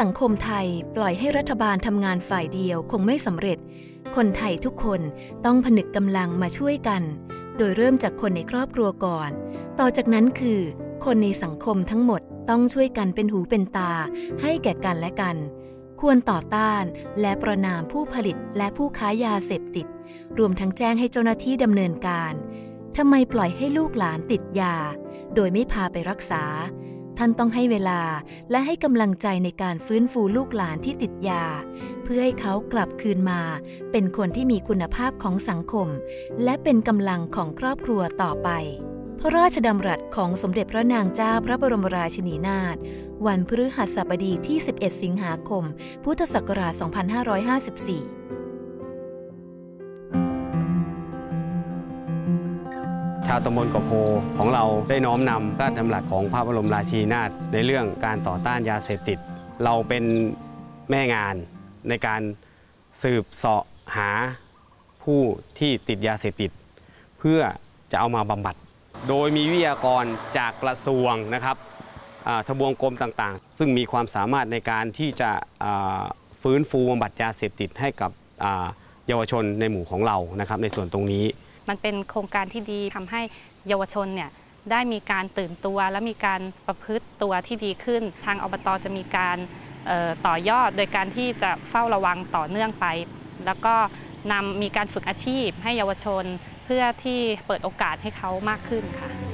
สังคมไทยปล่อยให้รัฐบาลทำงานฝ่ายเดียวคงไม่สำเร็จ คนไทยทุกคนต้องผนึกกำลังมาช่วยกัน โดยเริ่มจากคนในครอบครัวก่อน ต่อจากนั้นคือ คนในสังคมทั้งหมดต้องช่วยกันเป็นหูเป็นตา ให้แก่กันและกัน ควรต่อต้านและประนามผู้ผลิตและผู้ค้ายาเสพติด รวมทั้งแจ้งให้เจ้าหน้าที่ดำเนินการทำไมปล่อยให้ลูกหลานติดยา โดยไม่พาไปรักษา ท่านต้องให้เวลาและให้กำลังใจในการฟื้นฟูลูกหลานที่ติดยา เพื่อให้เขากลับคืนมา เป็นคนที่มีคุณภาพของสังคม และเป็นกำลังของครอบครัวต่อไป พระราชดำรัสของสมเด็จพระนางเจ้าพระบรมราชินีนาถวันพฤหัสบดีที่ 11 สิงหาคม พุทธศักราช 2554 ชาวตำบลกบโพของเราได้น้อมนำพระราชดำรัสของพระบรมราชินีนาถในเรื่องการต่อต้านยาเสพติด เราเป็นแม่งานในการสืบเสาะหาผู้ที่ติดยาเสพติด เพื่อจะเอามาบำบัด โดยมีวิทยากรจากกระทรวงนะครับทบวงกรมต่างๆ ซึ่งมีความสามารถในการที่จะฟื้นฟูบำบัดยาเสพติดให้กับเยาวชนในหมู่ของเรานะครับในส่วนตรงนี้ มันเป็นโครงการที่ดีทำให้เยาวชนเนี่ยได้มีการตื่นตัว และมีการประพฤติตัวที่ดีขึ้น ทางอบตจะมีการต่อยอด โดยการที่จะเฝ้าระวังต่อเนื่องไป แล้วก็นำมีการฝึกอาชีพให้เยาวชน เพื่อที่เปิดโอกาสให้เขามากขึ้นค่ะ